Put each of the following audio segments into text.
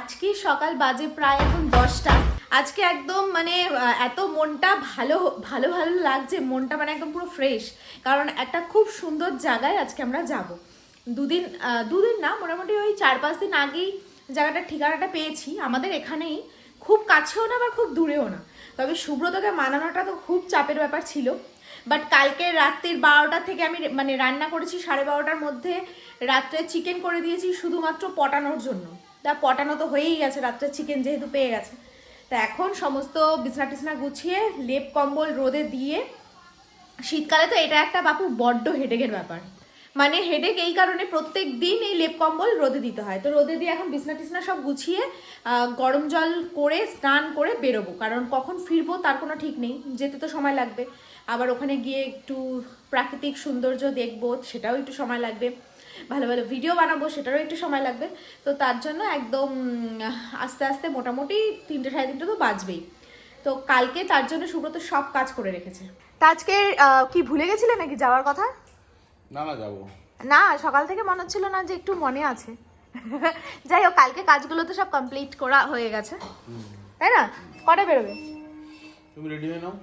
আজকে সকাল বাজে প্রায় এখন দশটা। আজকে একদম মানে এত মনটা ভালো ভালো ভালো লাগছে, মনটা মানে একদম পুরো ফ্রেশ কারণ একটা খুব সুন্দর জায়গায় আজকে আমরা যাব। দুদিন দুদিন না, মোটামুটি ওই চার পাঁচ দিন আগেই জায়গাটার ঠিকানাটা পেয়েছি। আমাদের এখানেই খুব কাছেও না বা খুব দূরেও না। তবে সুব্রতকে মানানোটা তো খুব চাপের ব্যাপার ছিল। বাট কালকে রাত্রির বারোটা থেকে আমি মানে রান্না করেছি সাড়ে বারোটার মধ্যে। রাত্রে চিকেন করে দিয়েছি শুধুমাত্র পটানোর জন্য। তা পটানো তো হয়েই গেছে, রাত্রে চিকেন যেহেতু পেয়ে গেছে। তা এখন সমস্ত বিছনা টিছনা গুছিয়ে, লেপ কম্বল রোদে দিয়ে, শীতকালে তো এটা একটা বাপু বড্ড হেডেকের ব্যাপার। মানে হেডেক এই কারণে প্রত্যেক দিন এই লেপ কম্বল রোদে দিতে হয়। তো রোদে দিয়ে এখন বিছনা টিছনা সব গুছিয়ে গরম জল করে, স্নান করে বেরোবো। কারণ কখন ফিরবো তার কোনো ঠিক নেই, যেতে তো সময় লাগবে। আবার ওখানে গিয়ে একটু প্রাকৃতিক সৌন্দর্য দেখব, সেটাও একটু সময় লাগবে। ভালো ভালো ভিডিও বানাবো সেটারও একটু সময় লাগবে। তো তার জন্য একদম আস্তে আস্তে মোটামুটি তিনটে সাড়ে তিনটে তো বাজবেই। তো কালকে তার জন্য সুব্রত সব কাজ করে রেখেছে। তা আজকে কি ভুলে গেছিলে নাকি যাওয়ার কথা? না না যাব। না সকাল থেকে মনে হচ্ছিল না যে একটু মনে আছে। যাই হোক কালকে কাজগুলো তো সব কমপ্লিট করা হয়ে গেছে। তাই না? কটা বেরোবে? তুমি রেডি হয়ে নাও।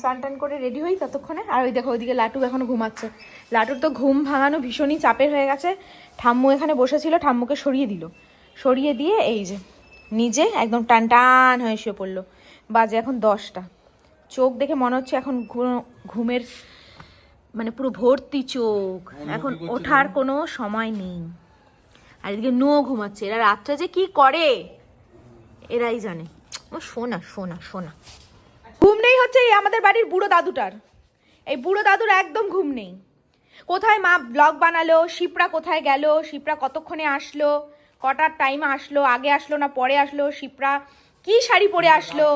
স্নান টান করে রেডি হই ততক্ষণে। আর ওই দেখো ওইদিকে লাটু এখনও ঘুমাচ্ছে। লাটুর তো ঘুম ভাঙানো ভীষণই চাপের হয়ে গেছে। ঠাম্মু এখানে বসেছিল ঠাম্মুকে সরিয়ে দিল। সরিয়ে দিয়ে এই যে নিজে একদম টান টান হয়ে শুয়ে পড়ল। বাজে এখন দশটা। চোখ দেখে মনে হচ্ছে এখন ঘুমের মানে পুরো ভর্তি চোখ। এখন ওঠার কোনো সময় নেই। আর এদিকে নুও ঘুমাচ্ছে। এরা রাত্রে যে কি করে? এরাই জানে। ও শোনা শোনা শোনা। ঘুম নেই হচ্ছে এই আমাদের বাড়ির বুড়ো দাদুটার। এই বুড়ো দাদুর একদম ঘুম নেই। কোথায় মা ব্লগ বানালো, শিপরা কোথায় গেল, শিপরা কতক্ষণে আসলো, কটার টাইমে আসলো, আগে আসলো না পরে আসলো, শিপরা কি শাড়ি পরে আসলো?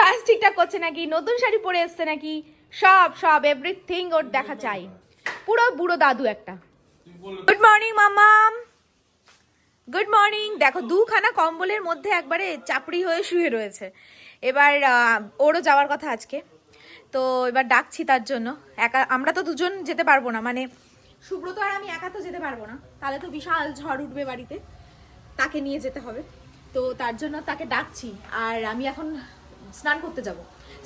কাজ ঠিকঠাক করছে নাকি, নতুন শাড়ি পরে এসছে নাকি? সব সব এভরিথিং ওর দেখা চাই। পুরো বুড়ো দাদু একটা। গুড মর্নিং মামাম গুড মর্নিং দেখো, দুখানা কম্বলের মধ্যে একবারে চাপড়ি হয়ে শুয়ে রয়েছে। এবার ওরও যাওয়ার কথা আজকে। তো এবার ডাকছি তার জন্য। একা, আমরা তো দুজন যেতে পারব না। মানে সুব্রত আর আমি একা তো যেতে পারব না। তাহলে তো বিশাল ঝড় উঠবে বাড়িতে। তাকে নিয়ে যেতে হবে। তো তার জন্য তাকে ডাকছি। আর আমি এখন স্নান করতে যাব।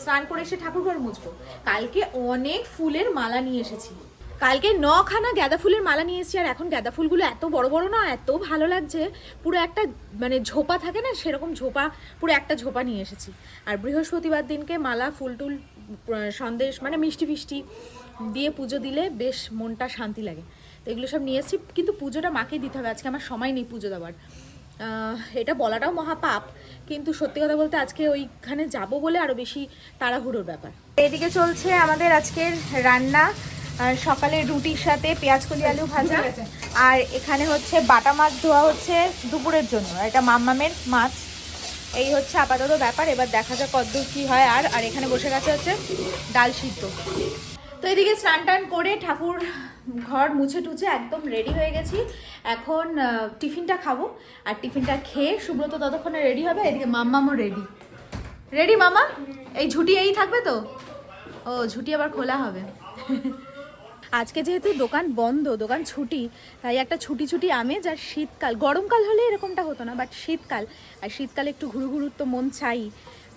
স্নান করে এসে ঠাকুর ঘর মুছবো। কালকে অনেক ফুলের মালা নিয়ে এসেছি। কালকে নখানা গাঁদা ফুলের মালা নিয়ে এসেছি, আর এখন গাঁদা ফুলগুলো এত বড় বড় না, এত ভালো লাগছে। পুরো একটা মানে ঝোপা থাকে না, সেরকম ঝোপা, পুরো একটা ঝোপা নিয়ে এসেছি। আর বৃহস্পতিবার দিনকে মালা, ফুল টুল সন্দেশ মানে মিষ্টি ফিষ্টি দিয়ে পুজো দিলে বেশ মনটা শান্তি লাগে। তো এগুলো সব নিয়ে এসেছি, কিন্তু পুজোটা মাকে দিতে হবে, আজকে আমার সময় নেই পুজো দেওয়ার। এটা বলাটাও মহাপাপ, কিন্তু সত্যি কথা বলতে আজকে ওইখানে যাব বলে আরও বেশি তাড়াহুড়োর ব্যাপার। এদিকে চলছে আমাদের আজকের রান্না। সকালে রুটির সাথে পেঁয়াজ কলি আলু ভাজা। আর এখানে হচ্ছে বাটা মাছ ধোয়া হচ্ছে দুপুরের জন্য। আর এটা মাম্মামের মাছ। এই হচ্ছে আপাতত ব্যাপার, এবার দেখা যাক কতদূর কী হয় আর আর এখানে বসে গেছে হচ্ছে ডাল সিদ্ধ। তো এদিকে স্নান টান করে ঠাকুর ঘর মুছে টুছে একদম রেডি হয়ে গেছি। এখন টিফিনটা খাব। আর টিফিনটা খেয়ে সুব্রত ততক্ষণে রেডি হবে, এদিকে মাম্মামও রেডি রেডি মামা এই ঝুটি এই থাকবে তো? ও, ঝুটি আবার খোলা হবে। আজকে যেহেতু দোকান বন্ধ, দোকান ছুটি, তাই একটা ছুটি ছুটি আমেজ আর শীতকাল, গরমকাল হলে এরকমটা হতো না বাট শীতকাল, আর শীতকালে একটু ঘুরু ঘুরুর তো মন চাই,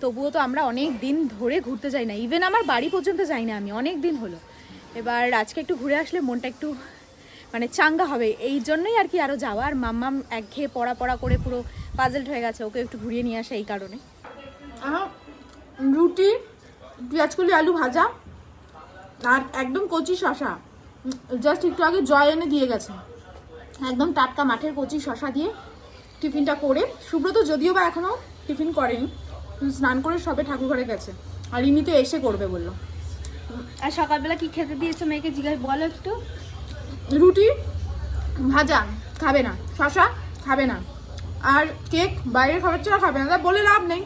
তবুও তো আমরা অনেক দিন ধরে ঘুরতে যাই না ইভেন আমার বাড়ি পর্যন্ত যাই না আমি, অনেক দিন হলো। এবার আজকে একটু ঘুরে আসলে মনটা একটু মানে চাঙ্গা হবে, এই জন্যই আর কি আরও যাওয়া, আর মাম্মাম একঘেয়ে পড়া পড়া করে পুরো পাজেল্ট হয়ে গেছে, ওকে একটু ঘুরিয়ে নিয়ে আসা এই কারণে। রুটি পেঁয়াজকলি আলু ভাজা, আর একদম কচি শশা জাস্ট একটু আগে জয় এনে দিয়ে গেছে। একদম টাটকা মাঠের কচি শশা দিয়ে টিফিনটা করে। সুব্রত যদিও বা এখনও টিফিন করেনি স্নান করে সবে ঠাকুর ঘরে গেছে। আর ইনি তো এসে করবে বলল। আর সকালবেলা কি খেতে দিয়েছ মেয়েকে জিজ্ঞাসা বলো একটু। রুটি ভাজা খাবে না। শশা খাবে না। আর কেক বাইরের খাবার ছাড়া খাবে না। তা বলে লাভ নেই।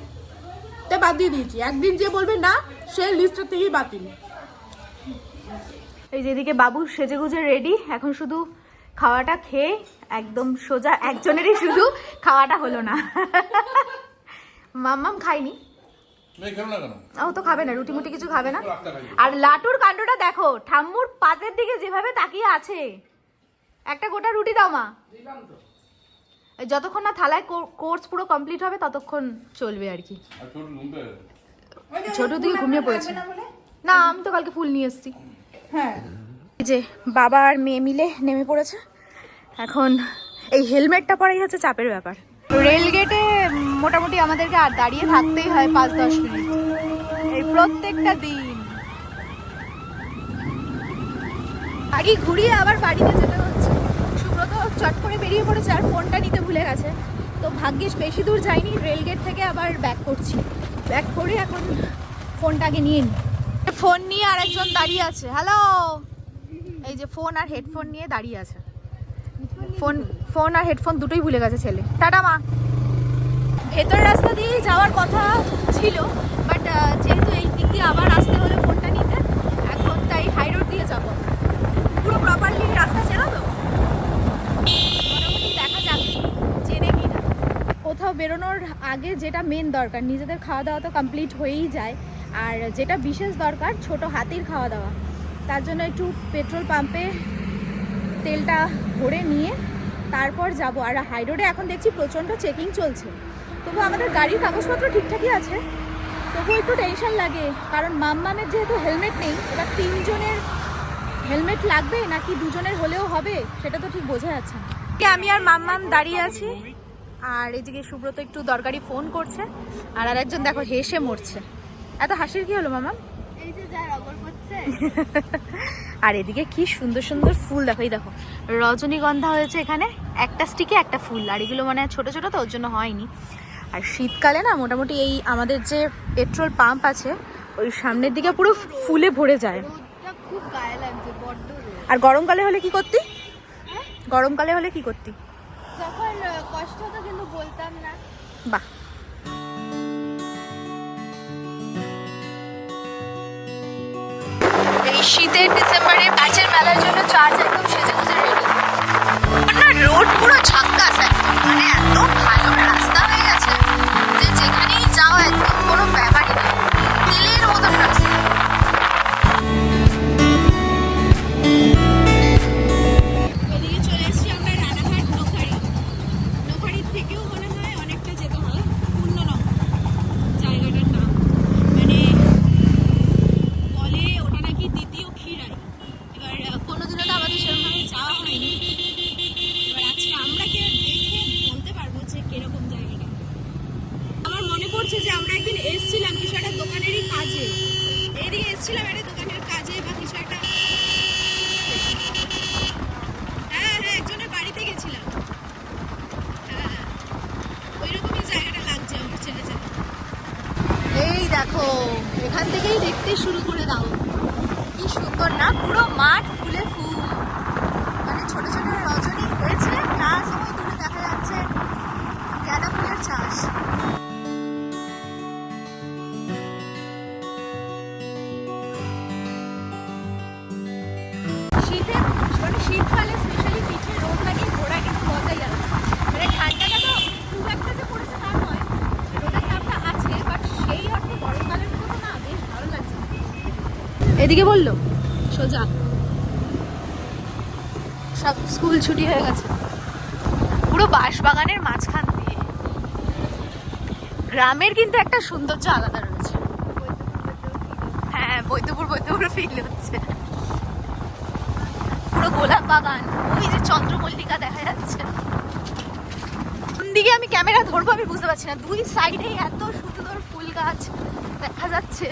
তাই বাদ দিয়ে দিয়েছি। একদিন যে বলবে না সে লিস্টটা থেকেই বাতিল। এই যেদিকে বাবু সেজে গুজে রেডি এখন শুধু খাওয়াটা খেয়ে একদম সোজা একজনেরই শুধু খাওয়াটা হলো না। মাম্মাম খাইনি ও তো খাবে না রুটি মুটি কিছু খাবে না। আর লাটুর কাণ্ডটা দেখো ঠাম্মুর পাতের দিকে যেভাবে তাকিয়ে আছে। একটা গোটা রুটি দাও মা। এই যতক্ষণ না থালায় কোর্স পুরো কমপ্লিট হবে ততক্ষণ চলবে আর কি। ছোট দিকে ঘুমিয়ে পড়েছে। না আমি তো কালকে ফুল নিয়ে এসেছি। হ্যাঁ। যে বাবা আর মেয়ে মিলে নেমে পড়েছে। এখন এই হেলমেটটা পরাই হচ্ছে চাপের ব্যাপার। রেল গেটে মোটামুটি আমাদেরকে আর দাঁড়িয়ে থাকতেই হয় পাঁচ দশ মিনিট। এই প্রত্যেকটা দিন। আগে ঘুরিয়ে আবার বাড়িতে যেতে হচ্ছে। সুব্রত চট করে বেরিয়ে পড়েছে আর ফোনটা নিতে ভুলে গেছে। তো ভাগ্যিস বেশি দূর যাইনি রেল গেট থেকে আবার ব্যাক করছি। ব্যাক করে এখন ফোনটাকে নিয়ে নিই। ফোন নিয়ে আরেকজন দাঁড়িয়ে আছে। হ্যালো এই যে ফোন আর হেডফোন নিয়ে দাঁড়িয়ে আছে। ফোন ফোন আর হেডফোন দুটোই ভুলে গেছে ছেলে। টাটা মা। ভেতর রাস্তা দিয়ে যাওয়ার কথা ছিল বাট যেহেতু এই দিক দিয়ে আবার আসতে হলে ফোনটা নিতে, এখন তাই হাই রোড দিয়ে যাব। পুরো প্রপারলি রাস্তা চেনা তো? দেখা যাক চেনে কি না। কোথাও বেরোনোর আগে যেটা মেন দরকার, নিজেদের খাওয়া দাওয়া তো কমপ্লিট হয়েই যায়। আর যেটা বিশেষ দরকার, ছোট হাতির খাওয়া দাওয়া। তার জন্য একটু পেট্রোল পাম্পে তেলটা ভরে নিয়ে তারপর যাব। আর হাই রোডে এখন দেখছি প্রচণ্ড চেকিং চলছে। তবু আমাদের গাড়ির কাগজপত্র ঠিকঠাকই আছে। তবু একটু টেনশন লাগে, কারণ মাম্মামের যেহেতু হেলমেট নেই, এবার তিনজনের হেলমেট লাগবে নাকি দুজনের হলেও হবে, সেটা তো ঠিক বোঝা যাচ্ছে না। আমি আর মাম্মাম দাঁড়িয়ে আছি। আর এদিকে সুব্রত একটু দরকারি ফোন করছে। আর আরেকজন দেখো হেসে মরছে। এত হাসির কি হলো মামা? এই যে যা রগর করছে আর এদিকে কি সুন্দর সুন্দর ফুল দেখো এই দেখো রজনীগন্ধা হয়েছে এখানে একটা স্টিকে একটা ফুল আর এগুলো মানে ছোট ছোট তো ওর জন্য হয়নি। আর শীতকালে না মোটামুটি এই আমাদের যে পেট্রোল পাম্প আছে ওই সামনের দিকে পুরো ফুলে ভরে যায়। আর গরমকালে হলে কি করতি? গরমকালে হলে কি করতি? কষ্ট হতো কিন্তু বলতাম না। বাহ এই শীতের ডিসেম্বরে প্যাচের মেলার জন্য চার্জ একদম সেজে গুজে রেডি না রোড পুরো ঝাক্কাস একদম মানে এত ভালো রাস্তা হয়ে গেছে। যে যেখানেই যাও একদম এদিকে বলল, সোজা। সব স্কুল ছুটি হয়ে গেছে। পুরো বাঁশবাগানের মাঝখান দিয়ে। গ্রামের কিন্তু একটা সৌন্দর্য আলাদা রয়েছে। হ্যাঁ বৈদ্যপুর বৈদ্যপুর ফিল হচ্ছে। পুরো গোলাপ বাগান, ওই যে চন্দ্রমল্লিকা দেখা যাচ্ছে। কোন দিকে আমি ক্যামেরা ধরবো আমি বুঝতে পারছি না। দুই সাইডে এত সুন্দর ফুল গাছ দেখা যাচ্ছে।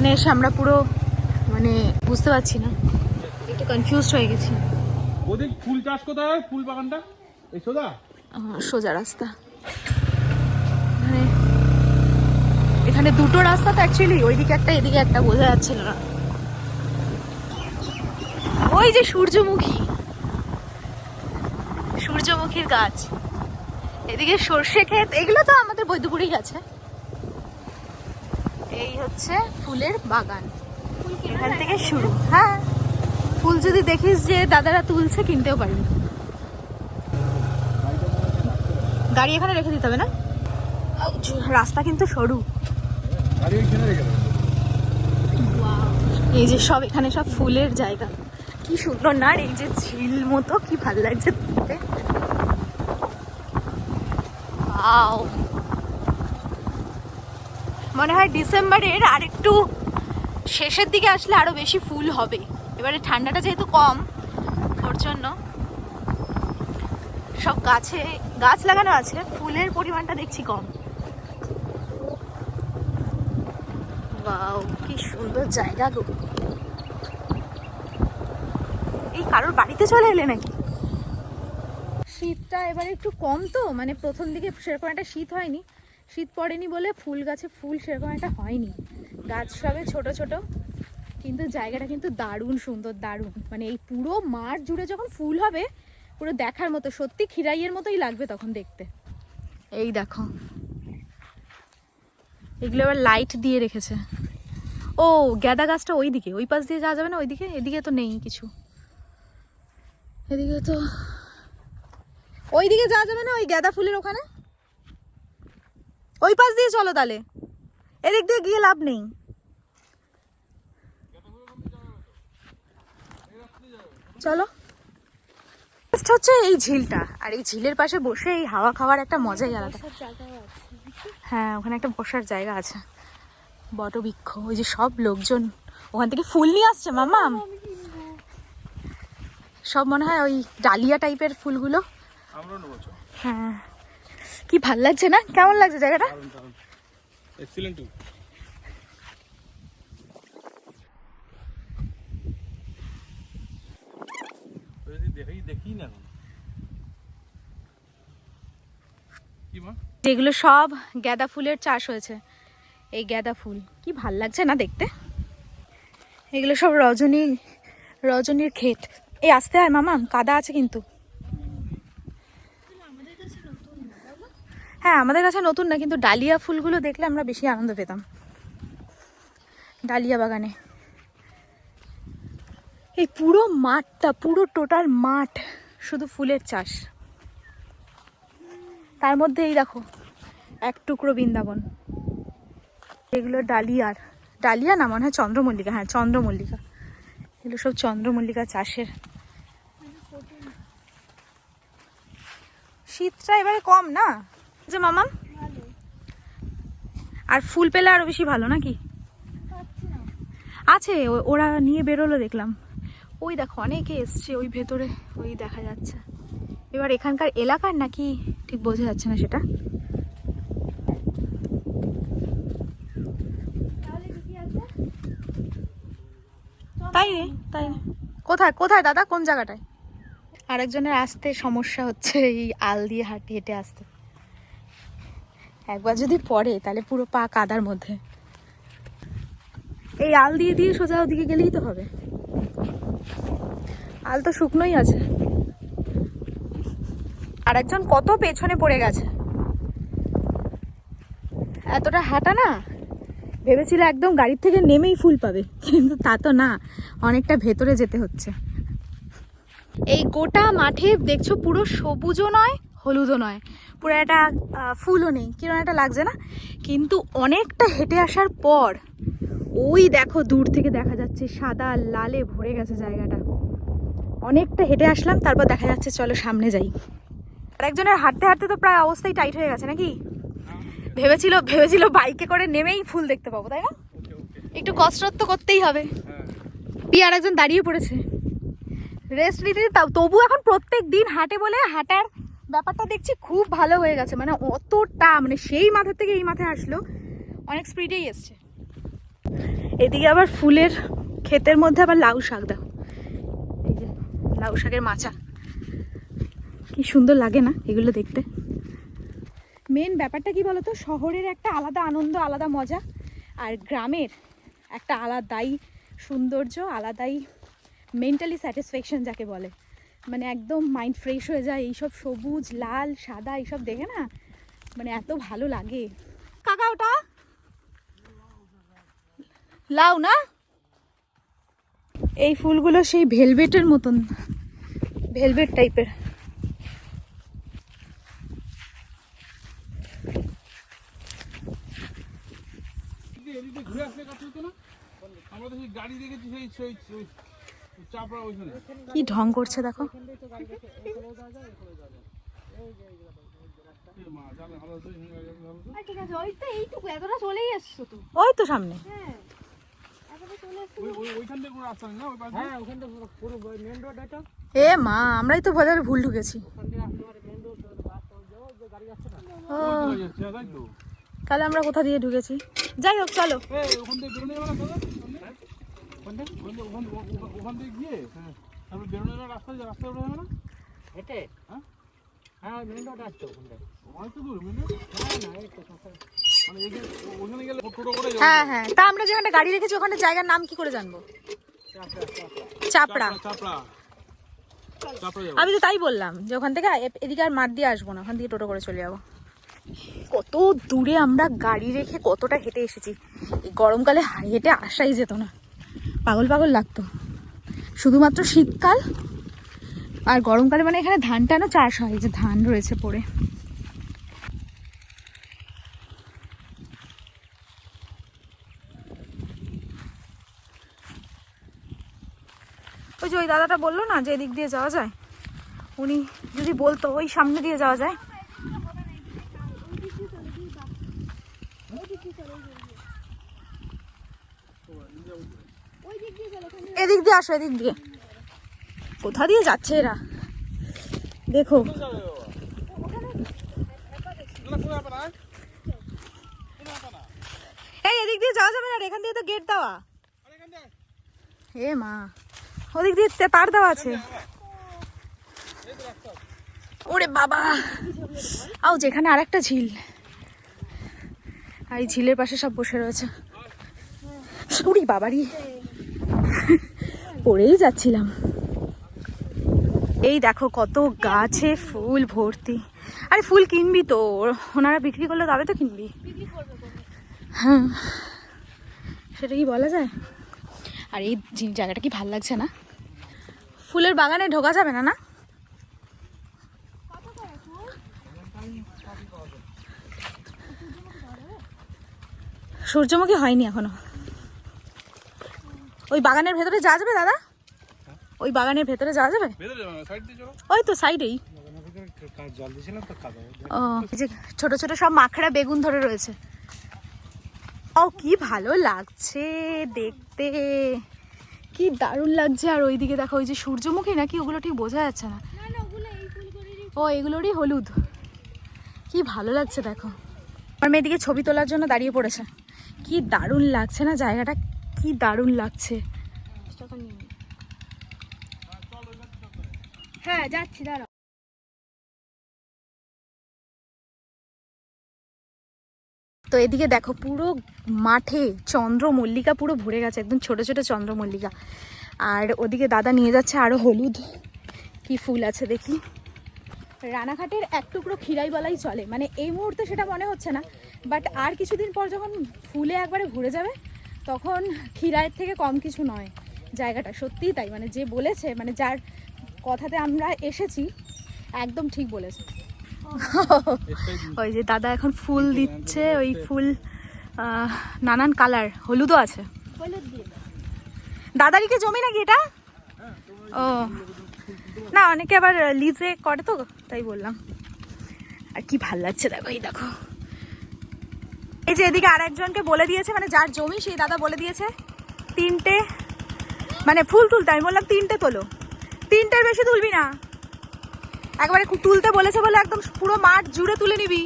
এখানে এসে আমরা পুরো মানে বুঝতে পারছি না। একটু কনফিউজ হয়ে গেছি। ওদিক ফুল চাষ কোথায়? ফুল বাগানটা? এই সোজা? সোজা রাস্তা। মানে এখানে দুটো রাস্তা তো অ্যাকচুয়ালি ওইদিকে একটা এদিকে একটা বোঝা যাচ্ছিল না। ওই যে সূর্যমুখী। সূর্যমুখীর গাছ। এদিকে সর্ষে ক্ষেত এগুলো তো আমাদের বৈদ্যপুরেই আছে। এই হচ্ছে ফুলের বাগান। এখান থেকে শুরু। হ্যাঁ। ফুল যদি দেখিস যে দাদারা তুলছে কিনতেও পারবি। গাড়ি এখানে রেখে দিতে হবে না? রাস্তা কিন্তু সরু। এই যে সব এখানে সব ফুলের জায়গা। কি সুন্দর না এই যে ঝিল মতো কি ভালো লাগছে দেখতে! মনে হয় ডিসেম্বরের আর একটু শেষের দিকে আসলে আরও বেশি ফুল হবে। এবারে ঠান্ডাটা যেহেতু কম, ওর জন্য সব গাছে গাছ লাগানো আছে, ফুলের পরিমাণটা দেখছি কম। ওয়াও, কি সুন্দর জায়গা গো। এই কারোর বাড়িতে চলে এলে নাকি? শীতটা এবারে একটু কম তো মানে প্রথম দিকে সেরকম একটা শীত হয়নি। শীত পড়েনি বলে ফুল গাছে ফুল সেরকম একটা হয়নি। গাছ সবে ছোট ছোট, কিন্তু জায়গাটা কিন্তু দারুণ সুন্দর, দারুণ। মানে এই পুরো মাঠ জুড়ে যখন ফুল হবে, পুরো দেখার মতো, সত্যি খিরাইয়ের মতোই লাগবে তখন দেখতে। এই দেখো। এগুলো আবার লাইট দিয়ে রেখেছে। ও, গ্যাদা গাছটা ওই দিকে ওই পাশ দিয়ে যাওয়া যাবে না ওইদিকে? এদিকে তো নেই কিছু। এদিকে তো ওইদিকে যাওয়া যাবে না ওই গাঁদা ফুলের ওখানে? ওই পাশ দিয়ে চলো তাহলে। এদিক দিয়ে গিয়ে লাভ নেই। চলো। হচ্ছে এই ঝিলটা। আর এই ঝিলের পাশে বসে এই হাওয়া খাওয়ার একটা মজাই আলাদা। হ্যাঁ ওখানে একটা বসার জায়গা আছে। বটবৃক্ষ ওই যে সব লোকজন। ওখান থেকে ফুল নিয়ে আসছে মামা। সব মনে হয় ওই ডালিয়া টাইপের ফুলগুলো। হ্যাঁ। কি ভালো লাগছে না? কেমন লাগছে জায়গাটা? এক্সিলেন্ট যেগুলো সব গাঁদা ফুলের চাষ হয়েছে। এই গাঁদা ফুল। কি ভালো লাগছে না দেখতে? এগুলো সব রজনী রজনীর ক্ষেত। এই আসতে হয় মামা কাদা আছে কিন্তু। হ্যাঁ আমাদের কাছে নতুন না, কিন্তু ডালিয়া ফুলগুলো দেখলে আমরা বেশি আনন্দ পেতাম। ডালিয়া বাগানে। এই পুরো মাঠটা, পুরো টোটাল মাঠ শুধু ফুলের চাষ। তার মধ্যে এই দেখো, এক টুকরো বৃন্দাবন। এগুলো ডালিয়ার। ডালিয়া না, মনে হয় চন্দ্রমল্লিকা। হ্যাঁ চন্দ্রমল্লিকা। এগুলো সব চন্দ্রমল্লিকা চাষের। শীতটা এবারে কম না? যে মামা? আর ফুল পেলে আরও বেশি ভালো নাকি? আছে ওরা নিয়ে বেরোলো দেখলাম। ওই দেখো, অনেকে এসছে ওই ভেতরে, ওই দেখা যাচ্ছে। এবার এখানকার এলাকার নাকি ঠিক বোঝা যাচ্ছে না সেটা? তাই তাই কোথায় কোথায় দাদা? কোন জায়গাটায়? আরেকজনের আসতে সমস্যা হচ্ছে, এই আল দিয়ে হাঁটি, হেঁটে আসতে। একবার যদি পড়ে, তাহলে পুরো পা কাদার মধ্যে। এই আল দিয়ে দিয়ে সোজা ওদিকে গেলেই তো হবে। আল তো শুকনোই আছে। আর একজন কত পেছনে পড়ে গেছে। এতটা হাঁটা না। ভেবেছিল একদম গাড়ির থেকে নেমেই ফুল পাবে, কিন্তু তা তো না, অনেকটা ভেতরে যেতে হচ্ছে। এই গোটা মাঠে দেখছ পুরো সবুজও নয়, হলুদও নয়। পুরো একটা ফুলও নেই কীরকম একটা লাগছে না? কিন্তু অনেকটা হেঁটে আসার পর, ওই দেখো দূর থেকে দেখা যাচ্ছে সাদা লালে ভরে গেছে জায়গাটা। অনেকটা হেঁটে আসলাম, তারপর দেখা যাচ্ছে চলো সামনে যাই। আর একজনের হাঁটতে হাঁটতে তো প্রায় অবস্থাই টাইট হয়ে গেছে নাকি? ভেবেছিল ভেবেছিল বাইকে করে নেমেই ফুল দেখতে পাবো, তাই না? একটু কসরত তো করতেই হবে। পিয়া আর একজন দাঁড়িয়ে পড়েছে। রেস্ট নিতে তবু এখন প্রত্যেক দিন হাঁটে বলে হাঁটার ব্যাপারটা দেখছি খুব ভালো হয়ে গেছে মানে অতটা মানে সেই মাথার থেকে এই মাথায় আসলো, অনেক স্পিডেই এসছে। এদিকে আবার ফুলের ক্ষেতের মধ্যে আবার লাউ শাক দাও এই যে লাউ শাকের মাচা কি সুন্দর লাগে না এগুলো দেখতে। মেন ব্যাপারটা কি বলতো? শহরের একটা আলাদা আনন্দ, আলাদা মজা, আর গ্রামের একটা আলাদাই সৌন্দর্য, আলাদাই মেন্টালি স্যাটিসফ্যাকশন যাকে বলে। মানে একদম মাইন্ড ফ্রেশ হয়ে যায়। এইসব সবুজ, লাল, সাদা, এইসব দেখে না মানে এত ভালো লাগে। কাকা, ওটা? লাউ না? এই ফুলগুলো সেই ভেলভেটের মতন, ভেলভেট টাইপের। আমরা তো সেই গাড়ি দেখেছি সেই সেই কি ঢং করছে, দেখো। ওই তো সামনে। এ মা, আমরাই তো বোধহয় ভুল ঢুকেছি। তাহলে আমরা কোথা দিয়ে ঢুকেছি? যাই হোক, চলো। ওখান থেকে? বেরোনো যাবে না দাদা ওখান ওখান থেকে ওখান ওখান- ওখান থেকে গিয়ে তারপর বেরোনো রাস্তা রাস্তা বেরোনো যাবে না? হেঁটে? হ্যাঁ? হ্যাঁ রোড ওখান থেকে। অনেক তো দূর মেনে মানে এইখানে ও- ওখানে গেলে টোটো করে হ্যাঁ হ্যাঁ তা আমরা যেখানে গাড়ি রেখেছি ওখানে জায়গার নাম কি করে জানব? চাপড়া আমি তো তাই বললাম যে ওখান থেকে এদিকে আর মাঠ দিয়ে আসব না ওখান দিয়ে টোটো করে চলে যাব। কত দূরে আমরা গাড়ি রেখে কতটা হেঁটে এসেছি। এই গরমকালে হেঁটে আসাই যেত না। পাগল পাগল লাগতো। শুধুমাত্র শীতকাল আর গরমকালে মানে এখানে ধান টানও চাষ হয় যে ধান রয়েছে পড়ে। ওই যে ওই দাদাটা বলল না যে এদিক দিয়ে যাওয়া যায়? উনি যদি বলতো ওই সামনে দিয়ে যাওয়া যায়। এদিক দিয়ে আসো, এদিক দিয়ে। কোথা দিয়ে যাচ্ছে এরা? দেখো। এই এদিক দিয়ে যাওয়া যাবে না এখান দিয়ে তো গেট দেওয়া। আরে এ মা, ওদিক দিয়ে তে- পার দেওয়া আছে। ওরে বাবা। আও, যেখানে আরেকটা ঝিল। আর এই ঝিলের পাশে সব বসে রয়েছে। উড়ি বাবারি। পড়েই যাচ্ছিলাম। এই দেখো কত গাছে ফুল ভর্তি। আরে ফুল কিনবি তো, ওনারা বিক্রি করলে তবে তো কিনবি। হ্যাঁ সেটা কি বলা যায়? আর এই জায়গাটা কি ভালো লাগছে না? ফুলের বাগানে ঢোকা যাবে না না? সূর্যমুখী হয়নি এখনও। ওই বাগানের ভেতরে যাওয়া যাবে দাদা? ওই বাগানের ভেতরে যাওয়া যাবে? ওই তো সাইডেই ও এই যে ছোট ছোট সব মাখড়া বেগুন ধরে রয়েছে। ও কি ভালো লাগছে দেখতে। কি দারুণ লাগছে। আর ওইদিকে দেখো ওই যে সূর্যমুখী নাকি ওগুলো ঠিক বোঝা যাচ্ছে না। না না ওগুলো এই ফুলগুলিরই ও এগুলোরই হলুদ। কি ভালো লাগছে দেখো। আমার মেয়ে এদিকে ছবি তোলার জন্য দাঁড়িয়ে পড়েছে। কি দারুণ লাগছে না জায়গাটা কি দারুণ লাগছে। হ্যাঁ যাচ্ছি দাঁড়াও। তো এদিকে দেখো পুরো মাঠে চন্দ্রমল্লিকা পুরো ভরে গেছে একদম ছোট ছোট চন্দ্রমল্লিকা। আর ওদিকে দাদা নিয়ে যাচ্ছে আরও হলুদ। কি ফুল আছে দেখি। রানাঘাটের এক টুকরো খিরাই বলাই চলে। মানে এই মুহূর্তে সেটা মনে হচ্ছে না বাট আর কিছুদিন পর যখন ফুলে একবারে ভরে যাবে তখন খিরাইয়ের থেকে কম কিছু নয় জায়গাটা সত্যিই তাই। মানে যে বলেছে মানে যার কথাতে আমরা এসেছি একদম ঠিক বলেছে। ওই যে দাদা এখন ফুল দিচ্ছে ওই ফুল নানান কালার হলুদও আছে। দাদারই কি জমি নাকি এটা? ও না অনেকে আবার লিজে করে তো তাই বললাম। আর কি ভালো লাগছে দেখো এই দেখো। এই যে এদিকে আর একজনকে বলে দিয়েছে মানে যার জমি সেই দাদা বলে দিয়েছে। তিনটে মানে ফুল তুলতে, আমি বললাম তিনটে তোলো। তিনটের বেশি তুলবি না। একবারে তুলতে বলেছে বলে একদম পুরো মাঠ জুড়ে তুলে নিবি।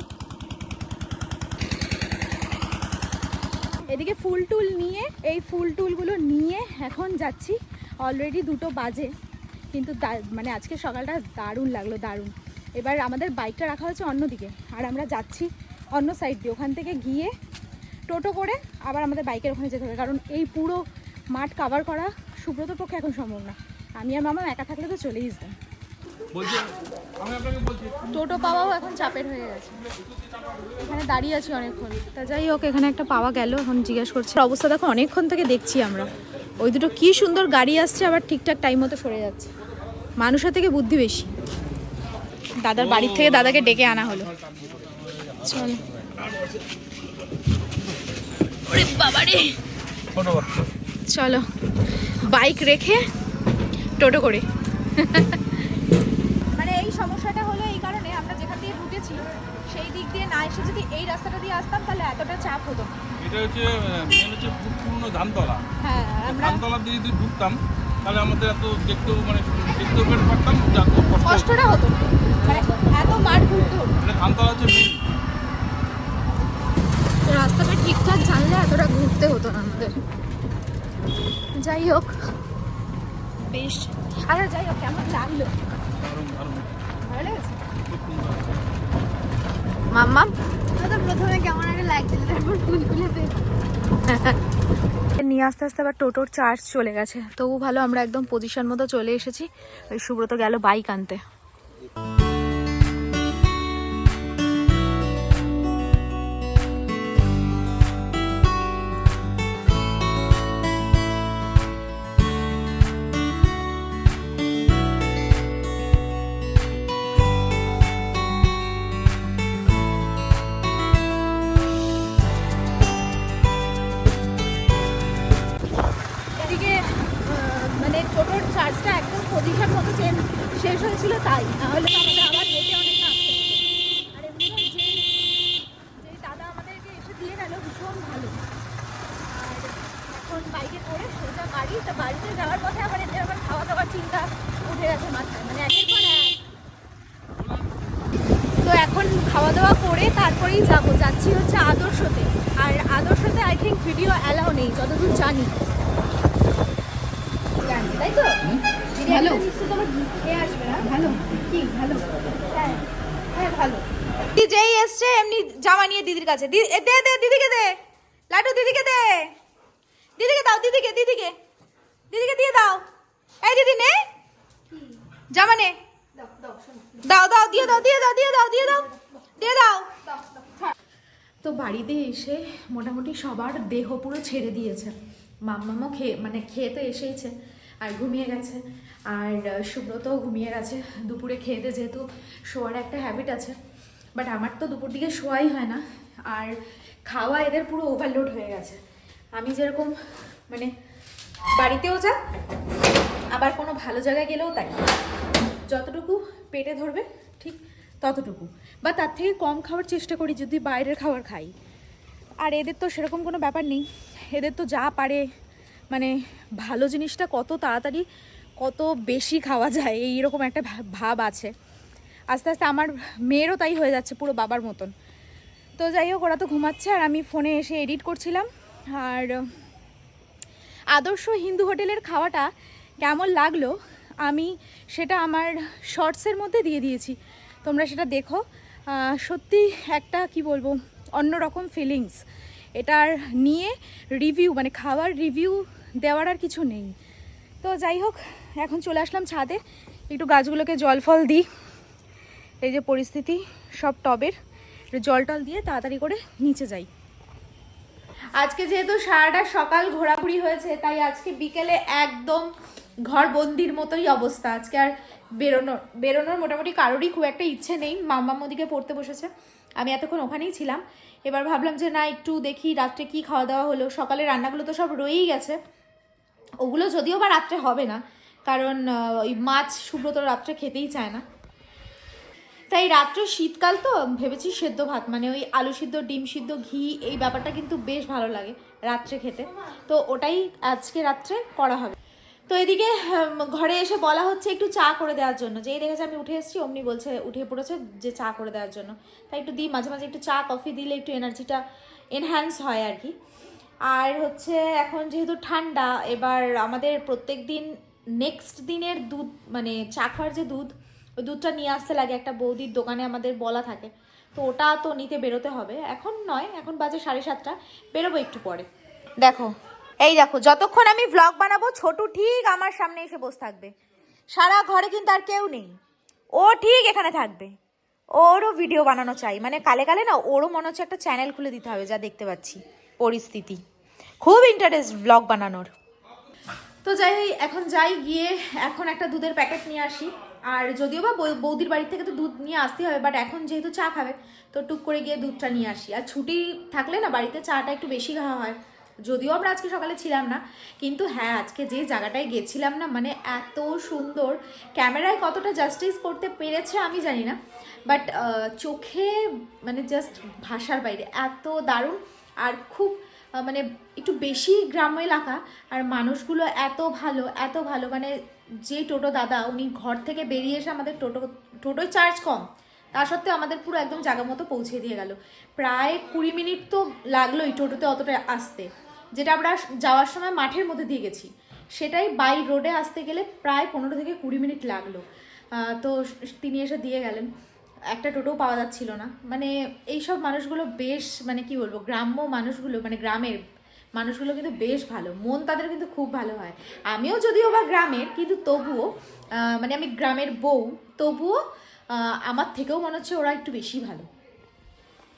এদিকে ফুল টুল নিয়ে, এই ফুল টুলগুলো নিয়ে এখন যাচ্ছি। অলরেডি দুটো বাজে, কিন্তু মানে আজকে সকালটা দারুণ লাগল, দারুণ। এবার আমাদের বাইকটা রাখা হয়েছে অন্যদিকে, আর আমরা যাচ্ছি অন্য সাইড দিয়ে। ওখান থেকে গিয়ে টোটো করে আবার আমাদের বাইকের ওখানে যেতে হবে। কারণ এই পুরো মাঠ কাভার করা সুব্রতর পক্ষে এখন সম্ভব না। আমি আর মামা একা থাকলে তো চলেই যেতাম। টোটো পাওয়াও এখন চাপের হয়ে গেছে। এখানে দাঁড়িয়ে আছি অনেকক্ষণ। তা যাই হোক এখানে একটা পাওয়া গেল এখন জিজ্ঞেস করছি। অবস্থা দেখো অনেকক্ষণ থেকে দেখছি আমরা। ওই দুটো কি সুন্দর গাড়ি আসছে আবার ঠিকঠাক টাইম মতো সরে যাচ্ছে। মানুষের থেকে বুদ্ধি বেশি। দাদার বাড়ির থেকে দাদাকে ডেকে আনা হলো। চল। ওরে বাবারে। চলো বাইক রেখে টোটো করে। মানে এই সমস্যাটা হলো এই কারণে আমরা যেখান দিয়ে ঢুকেছি সেই দিক দিয়ে না এসে যদি এই রাস্তাটা দিয়ে আসতাম তাহলে এতটা চাপ হতো এটা হচ্ছে মেন হচ্ছে পুরনো ধানতলা হ্যাঁ আমরা ধানতলা দিয়ে যদি ঢুকতাম তাহলে আমাদের এত দেখতেও মানে দেখতেও পেতে পারতাম। কষ্টটা হতো মানে এত মাঠ ঘুরতে এটা ধানতলা হচ্ছে মেন রাস্তাটা ঠিকঠাক জানলে এতটা ঘুরতে হতো না আমাদের। যাই হোক। বেশ। আচ্ছা যাই হোক কেমন লাগল? ভালো মাম্মাম তো প্রথমে কেমন একটা লাগছিল তারপর ফুলগুলো বের নিয়ে আস্তে আস্তে আবার টোটোর চার্জ চলে গেছে। তবু ভালো আমরা একদম পজিশন মতো চলে এসেছি। ওই সুব্রত গেল বাইক আনতে। তারপরেই যাব। যাচ্ছি হচ্ছে আদর্শতে। আর আদর্শতে আই থিঙ্ক ভিডিও অ্যালাউ নেই যতদূর জানি। তাই তো? ভালো। ভালো। কি? ভালো? হ্যাঁ। হ্যাঁ ভালো। যেই এসছে এমনি জামা নিয়ে দিদির কাছে। দে দে দিদিকে দে। লাটু দিদিকে দে। দিদিকে দাও দিদিকে দিদিকে। দিদিকে দিয়ে দাও। এই দিদি নে। জামা নে। দাও দাও দিয়ে দাও দিয়ে দাও দিয়ে দাও দিয়ে দাও। দিয়ে দাও। তো বাড়িতে এসে মোটামুটি সবার দেহ পুরো ছেড়ে দিয়েছে। মাম্মামও খেয়ে মানে খেয়ে তো এসেইছে, আর ঘুমিয়ে গেছে। আর সুব্রতও ঘুমিয়ে গেছে, দুপুরে খেতে যেহেতু শোয়ার একটা হ্যাবিট আছে। বাট আমার তো দুপুর দিকে শোয়াই হয় না, আর খাওয়া এদের পুরো ওভারলোড হয়ে গেছে। আমি যেরকম মানে বাড়িতেও যা, আবার কোনো ভালো জায়গায় গেলেও তাই। যতটুকু পেটে ধরবে ততটুকু। বা তার থেকে কম খাওয়ার চেষ্টা করি যদি বাইরের খাবার খাই। আর এদের তো সেরকম কোনো ব্যাপার নেই। এদের তো যা পারে মানে ভালো জিনিসটা কত তাড়াতাড়ি, কত বেশি খাওয়া যায় এইরকম একটা ভা- ভাব আছে। আস্তে আস্তে আমার মেয়েরও তাই হয়ে যাচ্ছে পুরো বাবার মতন। তো যাই হোক, ওরা তো ঘুমাচ্ছে আর আমি ফোনে এসে এডিট করছিলাম। আর আদর্শ হিন্দু হোটেলের খাওয়াটা কেমন লাগল, আমি সেটা আমার শর্টসের মধ্যে দিয়ে দিয়েছি। তোমরা সেটা দেখো। সত্যি একটা, কি বলব, অন্যরকম ফিলিংস এটার নিয়ে রিভিউ মানে খাওয়ার রিভিউ দেওয়ার আর কিছু নেই। তো যাই হোক, এখন চলে আসলাম ছাদে। একটু গাছগুলোকে জল ফল দিই। এই যে পরিস্থিতি, সব টবের। জল টল দিয়ে তাড়াতাড়ি করে নিচে যাই। আজকে যেহেতু সারাটা সকাল ঘোরাঘুরি হয়েছে, তাই আজকে বিকেলে একদম ঘর বন্দির মতোই অবস্থা। আজকে আর বেরোনোর বেরোনোর মোটামুটি কারোরই খুব একটা ইচ্ছে নেই। মাম্মা মোদিকে পড়তে বসেছে। আমি এতক্ষণ ওখানেই ছিলাম। এবার ভাবলাম যে না, একটু দেখি রাত্রে কি খাওয়া দাওয়া হলো। সকালে রান্নাগুলো তো সব রয়েই গেছে। ওগুলো যদিও বা রাত্রে হবে না, কারণ ওই মাছ সুব্রত রাত্রে খেতেই চায় না। তাই রাত্রে শীতকাল তো, ভেবেছি সেদ্ধ ভাত মানে ওই আলু সিদ্ধ, ডিম সিদ্ধ, ঘি, এই ব্যাপারটা কিন্তু বেশ ভালো লাগে রাত্রে খেতে। তো ওটাই আজকে রাত্রে করা হবে। তো এদিকে ঘরে এসে বলা হচ্ছে একটু চা করে দেওয়ার জন্য। যেই দেখেছে আমি উঠে এসেছি, অমনি বলছে, উঠে পড়েছে যে চা করে দেওয়ার জন্য। তাই একটু দিই, মাঝে মাঝে একটু চা, কফি দিলে একটু এনার্জিটা এনহ্যান্স হয় আর কি। আর হচ্ছে, এখন যেহেতু ঠান্ডা, এবার আমাদের প্রত্যেক দিন নেক্সট দিনের দুধ মানে চা খাওয়ার যে দুধ, ওই দুধটা নিয়ে আসতে লাগে। একটা বৌদির দোকানে আমাদের বলা থাকে। তো ওটা তো নিতে বেরোতে হবে। এখন নয়, এখন বাজে সাড়ে সাতটা। বেরোবো একটু পরে। দেখো এই দেখো, যতক্ষণ আমি ভ্লগ বানাবো, ছোটু ঠিক আমার সামনে এসে বসে থাকবে। সারা ঘরে কিন্তু আর কেউ নেই। ও ঠিক এখানে থাকবে। ওরও ভিডিও বানানো চাই। মানে কালে কালে না, ওরও মনে হচ্ছে একটা চ্যানেল খুলে দিতে হবে, যা দেখতে পাচ্ছি, পরিস্থিতি। খুব ইন্টারেস্ট ব্লগ বানানোর। তো যাই এখন যাই গিয়ে, এখন একটা দুধের প্যাকেট নিয়ে আসি। আর যদিও বা বৌদির বাড়ি থেকে তো দুধ নিয়ে আসতেই হবে বাট এখন যেহেতু চা খাবে, তো টুক করে গিয়ে দুধটা নিয়ে আসি। আর ছুটি থাকলে না, বাড়িতে চাটা একটু বেশি খাওয়া হয়। যদিও আমরা আজকে সকালে ছিলাম না, কিন্তু হ্যাঁ আজকে যে জায়গাটায় গেছিলাম না মানে এত সুন্দর। ক্যামেরায় কতটা জাস্টিস করতে পেরেছে আমি জানি না বাট চোখে মানে জাস্ট ভাষার বাইরে। এত দারুণ আর খুব মানে একটু বেশি গ্রাম্য এলাকা, আর মানুষগুলো এত ভালো এত ভালো। মানে যে টোটো দাদা, উনি ঘর থেকে বেরিয়ে এসে আমাদের টোটো, টোটোয় চার্জ কম, তা সত্ত্বেও আমাদের পুরো একদম জায়গা মতো পৌঁছে দিয়ে গেল। প্রায় কুড়ি মিনিট তো লাগলোই টোটোতে অতটা আসতে। যেটা আমরা যাওয়ার সময় মাঠের মধ্যে দিয়ে গেছি, সেটাই বাই রোডে আসতে গেলে প্রায় পনেরো থেকে কুড়ি মিনিট লাগল। তো তিনি এসে দিয়ে গেলেন। একটা টোটোও পাওয়া যাচ্ছিল না। মানে এইসব মানুষগুলো বেশ মানে কি বলব, গ্রাম্য মানুষগুলো মানে গ্রামের মানুষগুলো কিন্তু বেশ ভালো। মন তাদের কিন্তু খুব ভালো হয়। আমিও যদিও বা গ্রামের, কিন্তু তবুও মানে আমি গ্রামের বউ, তবুও আমার থেকেও মনে হচ্ছে ওরা একটু বেশি ভালো।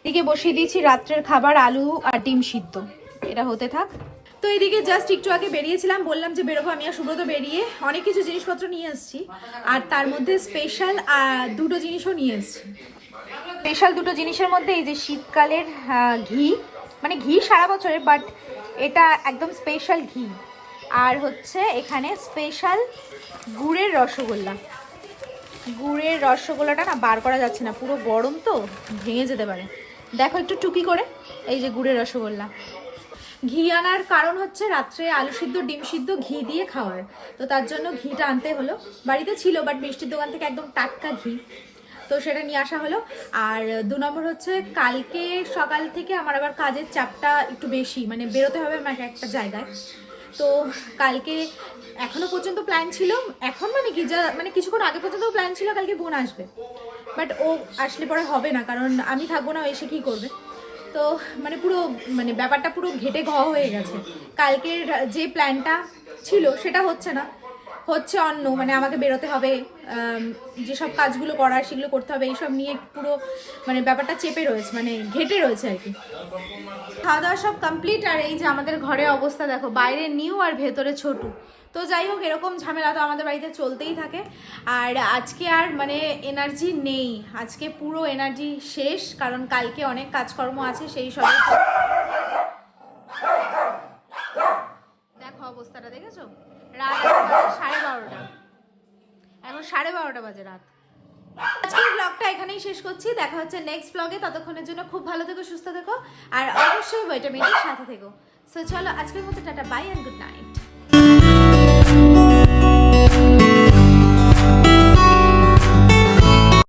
এদিকে বসিয়ে দিয়েছি রাত্রের খাবার, আলু আর ডিম সিদ্ধ। এটা হতে থাক। তো এদিকে জাস্ট একটু আগে বেরিয়েছিলাম, বললাম যে বেরোবো, আমি আর সুব্রত বেরিয়ে অনেক কিছু জিনিসপত্র নিয়ে এসেছি আর তার মধ্যে স্পেশাল দুটো জিনিসও নিয়ে এসেছি স্পেশাল দুটো জিনিসের মধ্যে এই যে শীতকালের ঘি। মানে ঘি সারা বছরের বাট এটা একদম স্পেশাল ঘি। আর হচ্ছে এখানে স্পেশাল গুড়ের রসগোল্লা। গুড়ের রসগোল্লাটা না বার করা যাচ্ছে না, পুরো গরম তো, ভেঙে যেতে পারে। দেখো একটু টুকি করে, এই যে গুড়ের রসগোল্লা। ঘি আনার কারণ হচ্ছে রাত্রে আলু সিদ্ধ, ডিম সিদ্ধ ঘি দিয়ে খাওয়ার। তো তার জন্য ঘিটা আনতে হলো। বাড়িতে ছিল বাট মিষ্টির দোকান থেকে একদম টাটকা ঘি। তো সেটা নিয়ে আসা হলো। আর দু নম্বর হচ্ছে কালকে সকাল থেকে আমার আবার কাজের চাপটা একটু বেশি মানে বেরোতে হবে আমাকে একটা জায়গায়। তো কালকে এখনও পর্যন্ত প্ল্যান ছিল। এখন মানে কি, যা মানে কিছুক্ষণ আগে পর্যন্ত প্ল্যান ছিল কালকে বোন আসবে। বাট ও আসলে পরে হবে না, কারণ আমি থাকব না এসে কি করবে? তো মানে পুরো মানে ব্যাপারটা পুরো ঘেটে ঘ হয়ে গেছে। কালকের যে প্ল্যানটা ছিল, সেটা হচ্ছে না। হচ্ছে অন্য মানে আমাকে বেরোতে হবে যেসব কাজগুলো করার সেগুলো করতে হবে, এইসব নিয়ে পুরো মানে ব্যাপারটা চেপে রয়েছে মানে ঘেটে রয়েছে আর কি। খাওয়া দাওয়া সব কমপ্লিট আর এই যে আমাদের ঘরে অবস্থা দেখো, বাইরে নিউ আর ভেতরে ছোটু। তো যাই হোক, এরকম ঝামেলা তো আমাদের বাড়িতে চলতেই থাকে। আর আজকে আর মানে এনার্জি নেই, আজকে পুরো এনার্জি শেষ, কারণ কালকে অনেক কাজকর্ম আছে, সেই সব দেখো অবস্থাটা, দেখেছ? রাত সাড়ে বারোটা। এখন সাড়ে বারোটা বাজে রাত। আজকের ব্লগটা এখানেই শেষ করছি। দেখা হচ্ছে নেক্সট ব্লগে ততক্ষণের জন্য খুব ভালো থেকো, সুস্থ থেকো। আর অবশ্যই ভিটামিনের সাথে থেকো। সো চলো আজকের মতো tata bye and good night